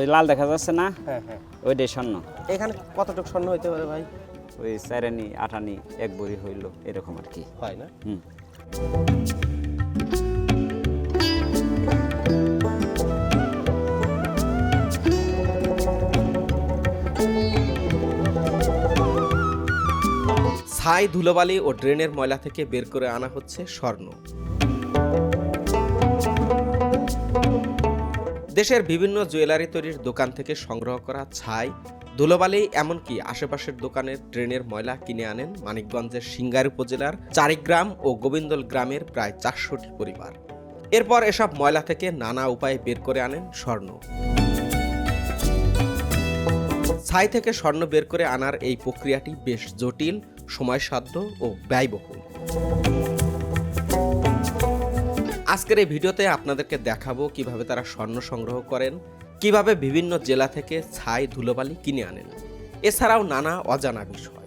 ওই লাল দেখা যাচ্ছে না? হ্যাঁ হ্যাঁ। ওইটাই স্বর্ণ। এখানে কতটুকু স্বর্ণ হইতে পারে ভাই? ওই চারানি আটানি এক বড়ি হইল এরকম আর কি। হয় না? হুম। ছাই ধুলোবালি ও ড্রেনের ময়লা থেকে বের করে আনা হচ্ছে স্বর্ণ। দেশের বিভিন্ন জুয়েলারি তৈরির দোকান থেকে সংগ্রহ করা ছাই, ধুলোবালি, এমনকি আশেপাশের দোকানের ড্রেনের ময়লা কিনে আনেন মানিকগঞ্জের সিঙ্গার উপজেলার চারিগ্রাম ও গোবিন্দল গ্রামের প্রায় চারশোটি পরিবার। এরপর এসব ময়লা থেকে নানা উপায়ে বের করে আনেন স্বর্ণ। ছাই থেকে স্বর্ণ বের করে আনার এই প্রক্রিয়াটি বেশ জটিল, সময়সাধ্য ও ব্যয়বহুল। আজকের এই ভিডিওতে আপনাদেরকে দেখাবো কীভাবে তারা স্বর্ণ সংগ্রহ করেন কীভাবে বিভিন্ন জেলা থেকে ছাই ধুলোবালি কিনে আনেন। এছাড়াও নানা অজানা বিষয়।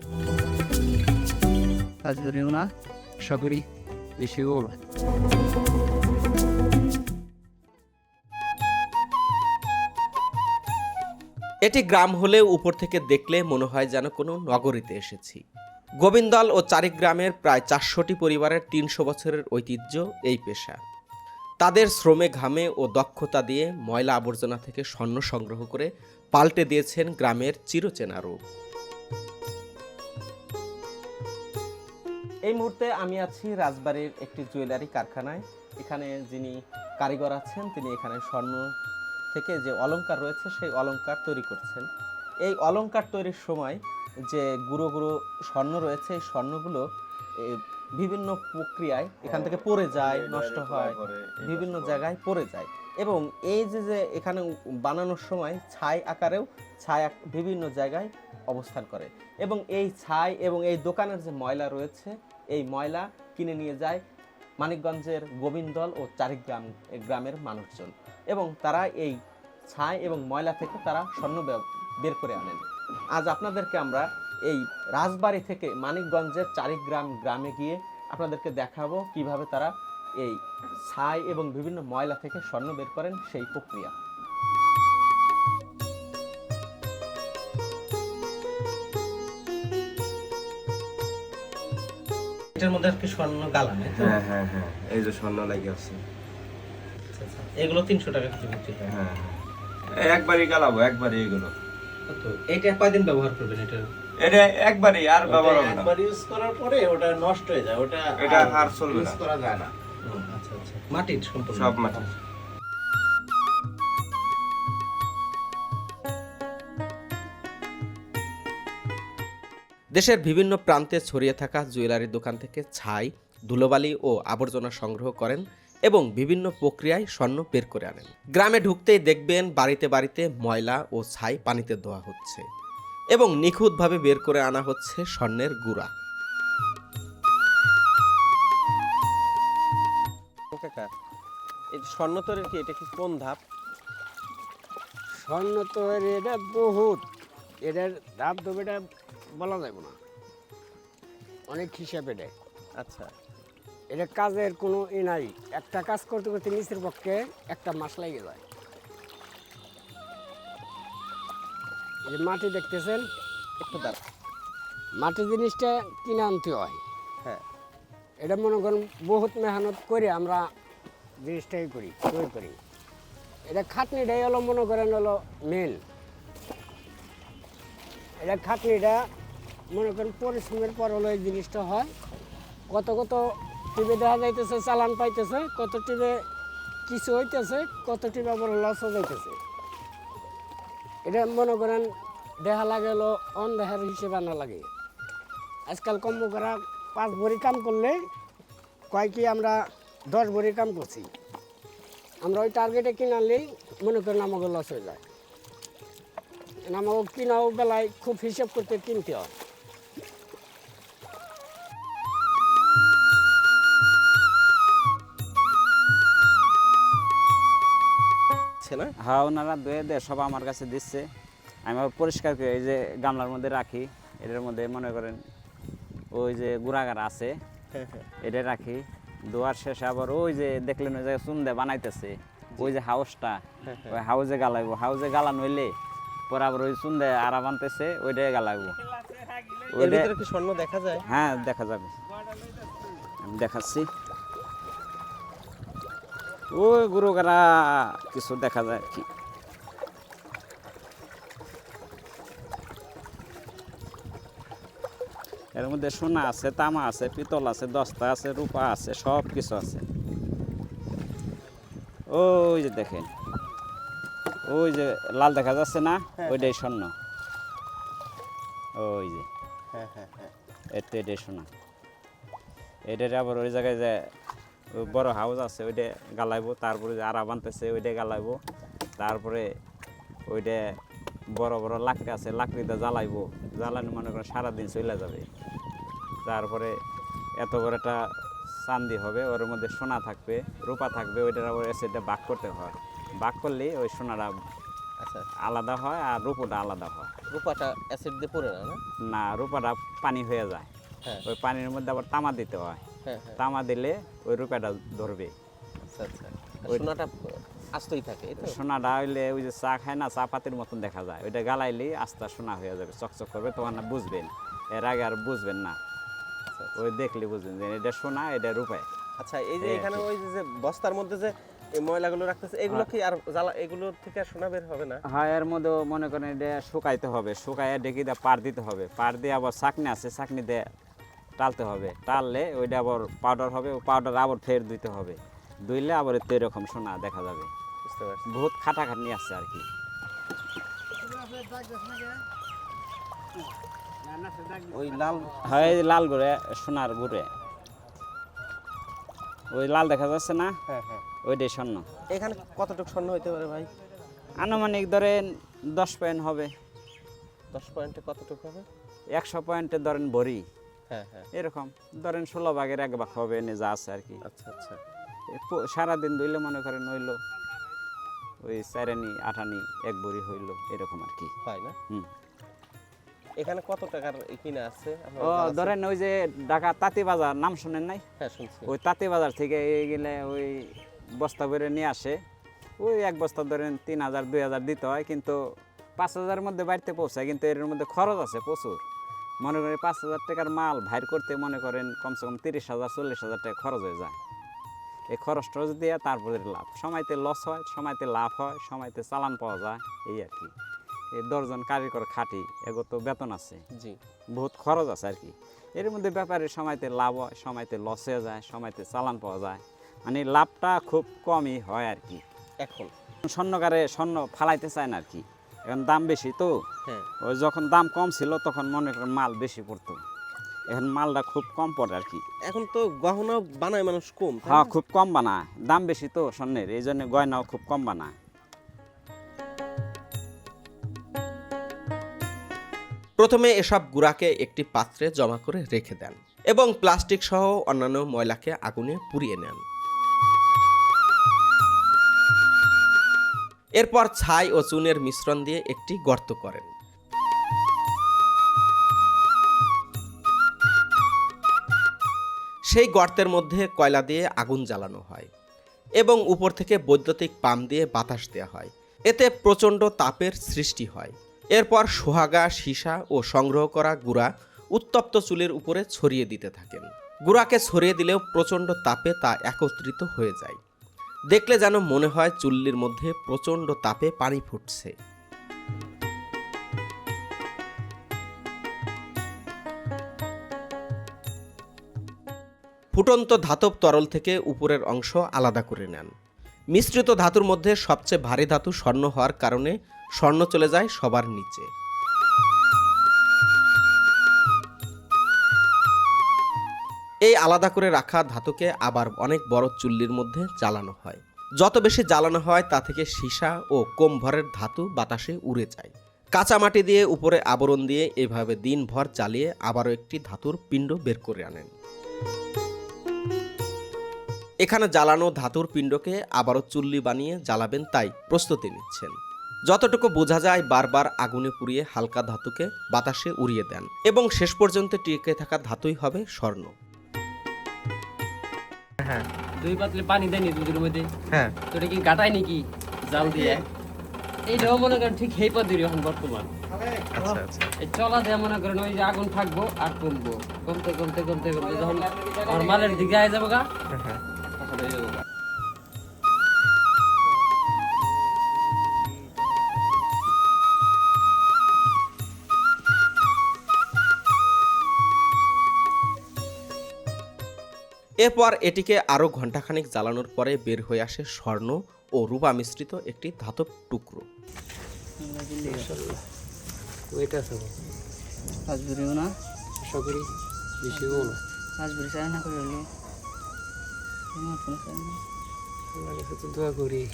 এটি গ্রাম হলেও উপর থেকে দেখলে মনে হয় যেন কোনো নগরীতে এসেছি। গোবিন্দল ও চারিগ্রামের প্রায় চারশোটি পরিবারের তিনশো বছরের ঐতিহ্য এই পেশা। তাদের শ্রমে ঘামে ও দক্ষতা দিয়ে ময়লা আবর্জনা থেকে স্বর্ণ সংগ্রহ করে পাল্টে দিয়েছেন গ্রামের চিরচেনা রূপ। এই মুহূর্তে আমি আছি রাজবাড়ির একটি জুয়েলারি কারখানায়। এখানে যিনি কারিগর আছেন, তিনি এখানে স্বর্ণ থেকে যে অলঙ্কার রয়েছে, সেই অলঙ্কার তৈরি করছেন। এই অলংকার তৈরির সময় যে গুঁড়ো গুঁড়ো স্বর্ণ রয়েছে, এই স্বর্ণগুলো বিভিন্ন প্রক্রিয়ায় এখান থেকে পড়ে যায় নষ্ট হয় বিভিন্ন জায়গায় পড়ে যায়। এবং এই যে যে এখানে বানানোর সময় ছাই আকারেও ছাই বিভিন্ন জায়গায় অবস্থান করে। এবং এই ছাই এবং এই দোকানের যে ময়লা রয়েছে এই ময়লা কিনে নিয়ে যায় মানিকগঞ্জের গোবিন্দল ও চারিগ্রাম গ্রামের মানুষজন। এবং তারা এই ছাই এবং ময়লা থেকে তারা স্বর্ণ বের করে আনেন। আজ আপনাদেরকে আমরা এই রাজবাড়ি থেকে মানিকগঞ্জের চারিগ্রাম গ্রামে গিয়ে আপনাদেরকে দেখাবো কীভাবে তারা এই ছাই এবং বিভিন্ন ময়লা থেকে স্বর্ণ বের করেন সেই প্রক্রিয়া। এটার মধ্যে আর কি স্বর্ণ গালা নেই তো? হ্যাঁ হ্যাঁ হ্যাঁ এই যে স্বর্ণ লাগে আছে আচ্ছা, আচ্ছা। এগুলো তিনশো টাকা কিছু বিক্রি হয়। হ্যাঁ হ্যাঁ। একবারই গালাবো একবারই এগুলো। তো এইটা কয়দিন ব্যবহার করবেন এটা? এটা একবারই আর ব্যবহার হবে না। একবার ইউজ করার পরে ওটা নষ্ট হয়ে যায় ওটা এটা আর চলবে ইউজ করা যায় না। আচ্ছা আচ্ছা। মাটির সম্পূর্ণ সব মাটি। দেশের বিভিন্ন প্রান্তে ছড়িয়ে থাকা জুয়েলারি দোকান থেকে ছাই ধুলোবালি ও আবর্জনা সংগ্রহ করেন এবং বিভিন্ন প্রক্রিয়ায় স্বর্ণ বের করে আনেন। গ্রামে ঢুকতেই দেখবেন বাড়িতে বাড়িতে ময়লা ও ছাই পানিতে ধোয়া হচ্ছে এবং নিখুঁতভাবে বের করে আনা হচ্ছে স্বর্ণের গুঁড়া। এই স্বর্ণ তৈরির কি এটা কি কোন ধাপ? স্বর্ণ তো এর এটা বহুত। এটার দাম তো এটা বলা যাবে না। অনেক হিসাব এটা আচ্ছা। এটা কাজের কোনো ই নাই। একটা কাজ করতে করতে নিচের পক্ষে একটা মাস লেগে যায় এই যে মাটি দেখতেছেন একটু দাঁড়া মাটি জিনিসটা কিনে আনতে হয়। হ্যাঁ। এটা মনে করেন বহুত মেহনত করে আমরা জিনিসটাই করি তৈরি করি। এটা খাটনিটাই হলো মনে করেন হলো মেন এটা খাটনিটা মনে করেন পরিশ্রমের পর হলো এই জিনিসটা হয়। কত কত টিভি দেখা যাইতেছে, চালান পাইতেছে, কত টিভি কিছু হইতেছে, কত টিভি আবার লসও যাইতেছে। এটা মনে করেন, দেখা লাগে হলো অন হিসেবে আনা লাগে। আজকাল কম্ব করা পাঁচ ভরি কাম করলে কয় কি আমরা দশ ভরি কাম করছি। আমরা ওই টার্গেটে কিনালেই মনে করেন আমাকে লস হয়ে যায়। আমাকে কিনাও বেলায় খুব হিসেব করতে কিনতে হয়। আছে না? হ্যাঁ ওনারা ধুয়ে দেয় সব আমার কাছে দিচ্ছে। আমি পরিষ্কার করে এই যে গামলার মধ্যে রাখি এটার মধ্যে মনে করেন ওই যে গুড়াগার আছে হ্যাঁ হ্যাঁ। এটা রাখি। ধোয়ার শেষে আবার ওই যে দেখলেন ওই জায়গায় চুন দিয়ে বানাইতেছে ওই যে হাউসটা হ্যাঁ। ওই হাউজে গালাইবো। হাউজে গালান হইলে পরে আবার ওই চুন্দে আরা বানতেছে ওইটাই গালাইবো। ওইটা কি স্বর্ণ দেখা যায়? হ্যাঁ দেখা যাবে। আমি দেখাচ্ছি। ওই গুরু গুরুগারা কিছু দেখা যায় আর কি। এর মধ্যে সোনা আছে তামা আছে পিতল আছে দস্তা আছে রূপা আছে সব কিছু আছে। ওই যে দেখেন ওই যে লাল দেখা যাচ্ছে না? ওইটাই স্বর্ণ। ওই যে। হ্যাঁ হ্যাঁ হ্যাঁ। এর তো এটাই শোনা এটার আবার ওই জায়গায় যে বড় হাউস আছে ওইটা গালাইবো তারপরে যে আরা বানতেছে ওইটা গালাইবো তারপরে ওইটা বড় বড় লাকড়ি আছে লাকড়িতে জ্বালাইবো জ্বালানো মনে করেন সারাদিন চলে যাবে। তারপরে এত বড় একটা চান্দি হবে ওর মধ্যে সোনা থাকবে রূপা থাকবে ওইটার আবার এসিডে বাক করতে হয়। বাক করলে ওই সোনাটা আচ্ছা। আলাদা হয় আর রূপটা আলাদা হয়। রূপাটা অ্যাসিড দিয়ে পড়ে না? না রূপাটা পানি হয়ে যায়। হ্যাঁ। ওই পানির মধ্যে আবার তামা দিতে হ্যাঁ। তামা দিলে ওই রূপাটা ধরবে। আচ্ছা আচ্ছা। সোনাটা আস্তই থাকে সোনাটা হইলে ওই যে চা খায় না চা পাতির মতন দেখা যায়। ওইটা আস্তা সোনা হয়ে যাবে চকচক করবে তখন না বুঝবেন। এর আগে আর বুঝবেন না। আচ্ছা। ওই দেখলে বুঝবেন যে এটা সোনা এটা রূপায়। আচ্ছা এই যে এখানে ওই যে- বস্তার মধ্যে যে এই ময়লাগুলো রাখতেছে এগুলো কি আর জ্বালা এগুলো থেকে সোনা বের হবে না? হ্যাঁ এর মধ্যেও মনে করেন এটা শুকাইতে হবে শুকাইয়া ডেকে দিয়ে পার দিতে হবে। পার দিয়ে আবার চাকনি আছে চাকনি দিয়ে টালতে হবে। টাললে ওইটা আবার পাউডার হবে ও পাউডার আবার ফের দিতে হবে। দুইলে আবার তো এরকম সোনা দেখা যাবে। বহুত খাটাখাটনি আছে আর কি। ওই লাল হয় লাল গুড়ে সোনার গুড়ে। ওই লাল দেখা যাচ্ছে না? হ্যাঁ হ্যাঁ। ওইটাই স্বর্ণ। এখানে কতটুকু স্বর্ণ হইতে পারে ভাই? আনুমানিক ধরেন দশ পয়েন্ট হবে। দশ পয়েন্টে কতটুকু হবে? একশো পয়েন্টে ধরেন ভরি। হ্যাঁ হ্যাঁ এরকম। ধরেন ষোলো ভাগের এক ভাগ হবে এনে যা আছে আর কি। আচ্ছা আচ্ছা। সারাদিন ধুইলে মনে করেন হইল ওই চারানি আঠানি এক ভরি হইল এরকম আর কি। হয় না? হুম। এখানে কত টাকার কিনা আছে? ও ধরেন ওই যে ঢাকা তাঁতি বাজার নাম শুনেন নাই? হ্যাঁ শুনছি। ওই তাঁতি বাজার থেকে গেলে ওই বস্তা করে নিয়ে আসে। ওই এক বস্তা ধরেন তিন হাজার দুই হাজার দিতে হয় কিন্তু পাঁচ হাজারের মধ্যে বাড়িতে পৌঁছায় কিন্তু এর মধ্যে খরচ আছে প্রচুর। মনে করেন পাঁচ হাজার টাকার মাল ভাইর করতে মনে করেন কমসে কম তিরিশ হাজার চল্লিশ হাজার টাকা খরচ হয়ে যায়। এই খরচ যদি তারপরে লাভ। সময়তে লস হয় সময়তে লাভ হয় সময়তে চালান পাওয়া যায় এই আর কি। এই দশজন কারিগর খাটি এগো তো বেতন আছে। জি। বহুত খরচ আছে আর কি। এর মধ্যে ব্যাপারে সময়তে লাভ হয় সময়তে লস হয়ে যায় সময়তে চালান পাওয়া যায়। মানে লাভটা খুব কমই হয় আর কি। এখন। স্বর্ণকারে স্বর্ণ ফালাইতে চায় না আর কি। এখন দাম বেশি তো। হ্যাঁ। ওই যখন দাম কম ছিল তখন মনে করেন মাল বেশি পড়তো। এখন মালটা খুব কম পড়ে আর কি। এখন তো গহনা বানায় মানুষ কম হ্যাঁ খুব কম বানায়। দাম বেশি তো স্বর্ণের এই জন্য গয়নাও খুব কম বানায়। প্রথমে এসব গুড়াকে একটি পাত্রে জমা করে রেখে দেন এবং প্লাস্টিক সহ অন্যান্য ময়লাকে আগুনে পুড়িয়ে নেন। এরপর ছাই ও চুনের মিশ্রণ দিয়ে একটি গর্ত করেন। সেই গর্তের মধ্যে কয়লা দিয়ে আগুন জ্বালানো হয় এবং উপর থেকে বৈদ্যুতিক পাম দিয়ে বাতাস দেওয়া হয়। এতে প্রচণ্ড তাপের সৃষ্টি হয়। এরপর সোহাগা, সীসা ও সংগ্রহ করা গুড়া উত্তপ্ত চুলের উপরে ছড়িয়ে দিতে থাকেন। গুড়াকে ছড়িয়ে দিলেও প্রচণ্ড তাপে তা একত্রিত হয়ে যায়। দেখলে যেন মনে হয় চুল্লির মধ্যে প্রচণ্ড তাপে পানি ফুটছে। ফুটন্ত ধাতব তরল থেকে উপরের অংশ আলাদা করে নেন। মিশ্রিত ধাতুর মধ্যে সবচেয়ে ভারী ধাতু স্বর্ণ হওয়ার কারণে স্বর্ণ চলে যায় সবার নিচে। এই আলাদা করে রাখা ধাতুকে আবার অনেক বড় চুল্লির মধ্যে জ্বালানো হয়। যত বেশি জ্বালানো হয়, তা থেকে সীসা ও কম ভরের ধাতু বাতাসে উড়ে যায়। কাঁচা মাটি দিয়ে উপরে আবরণ দিয়ে এভাবে দিনভর জ্বালিয়ে আবারও একটি ধাতুর পিণ্ড বের করে আনেন। এখানে জ্বালানো ধাতুর পিণ্ডকে আবারও চুল্লি বানিয়ে জ্বালাবেন তাই প্রস্তুতি নিচ্ছেন। যতটুকু বোঝা যায়, বারবার আগুনে পুড়িয়ে হালকা ধাতুকে বাতাসে উড়িয়ে দেন এবং শেষ পর্যন্ত টিকে থাকা ধাতুই হবে স্বর্ণ। দুই পাতলে পানি দেয়নি দুধের মধ্যে? হ্যাঁ। তো এটা কি গাটায় নাকি? জাল দিয়ে? এইটাও মনে করেন ঠিক সেই পদ্ধতি এখন বর্তমান। আচ্ছা আচ্ছা। এই চলা দিয়ে মনে করেন ওই যে আগুন থাকব আর কমবো। কমতে কমতে কমতে কমতে যখন নর্মালের দিকে আয় যাব গা। হ্যাঁ। তখন হয়ে যাব গা। এরপর এটিকে আরও ঘণ্টাখানিক জ্বালানোর পরে বের হয়ে আসে স্বর্ণ ও রূপা মিশ্রিত একটি ধাতব টুকরো। দোয়া করি।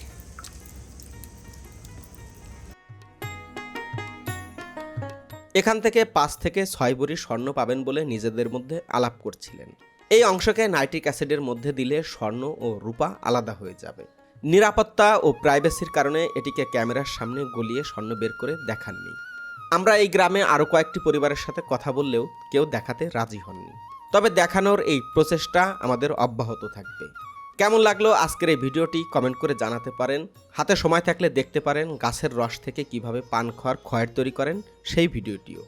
এখান থেকে পাঁচ থেকে ছয় ভরি স্বর্ণ পাবেন বলে নিজেদের মধ্যে আলাপ করছিলেন। এই অংশকে নাইট্রিক অ্যাসিডের মধ্যে দিলে স্বর্ণ ও রূপা আলাদা হয়ে যাবে। নিরাপত্তা ও প্রাইভেসির কারণে এটিকে ক্যামেরার সামনে গলিয়ে স্বর্ণ বের করে দেখাননি। আমরা এই গ্রামে আরও কয়েকটি পরিবারের সাথে কথা বললেও কেউ দেখাতে রাজি হননি। তবে দেখানোর এই প্রচেষ্টা আমাদের অব্যাহত থাকবে। কেমন লাগল আজকের এই ভিডিওটি কমেন্ট করে জানাতে পারেন। হাতে সময় থাকলে দেখতে পারেন গাছের রস থেকে কীভাবে পান খাওয়ার খয়ের তৈরি করেন সেই ভিডিওটিও।